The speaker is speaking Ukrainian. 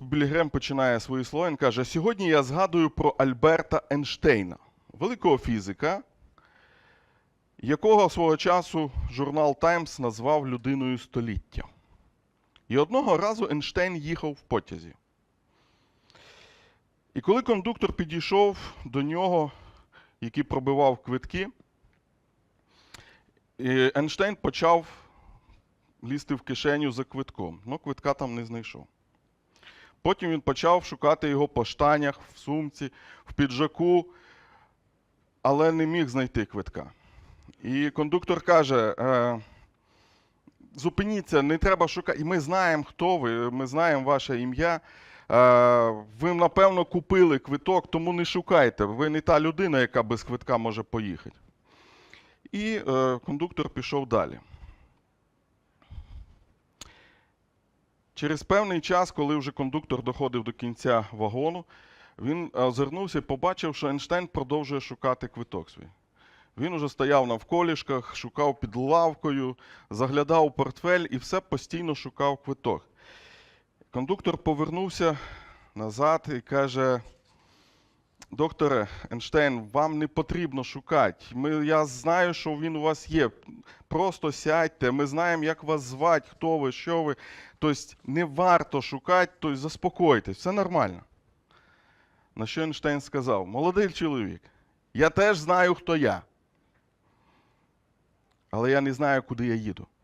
Білігрем починає свої слова. Він каже: сьогодні я згадую про Альберта Ейнштейна, великого фізика, якого свого часу журнал Таймс назвав людиною століття. І одного разу Ейнштейн їхав в потязі. І коли кондуктор підійшов до нього, який пробивав квитки, Ейнштейн почав лізти в кишеню за квитком. Ну, квитка там не знайшов. Потім він почав шукати його по штанях, в сумці, в піджаку, але не міг знайти квитка. І кондуктор каже: е, зупиніться, не треба шукати. І ми знаємо, хто ви, ми знаємо ваше ім'я. Е, ви, напевно, купили квиток, тому не шукайте. Ви не та людина, яка без квитка може поїхати. І е, кондуктор пішов далі. Через певний час, коли вже кондуктор доходив до кінця вагону, він е, озирнувся і побачив, що Ейнштейн продовжує шукати квиток свій. Він уже стояв навколішках, шукав під лавкою, заглядав у портфель і все постійно шукав квиток. Кондуктор повернувся назад і каже: Докторе Ейнштейн, вам не потрібно шукати. Ми, я знаю, що він у вас є. Просто сядьте, ми знаємо, як вас звати, хто ви, що ви. Тобто не варто шукати, тобто заспокойтесь, все нормально. На що Ейнштейн сказав: молодий чоловік, я теж знаю, хто я. Але я не знаю, куди я їду.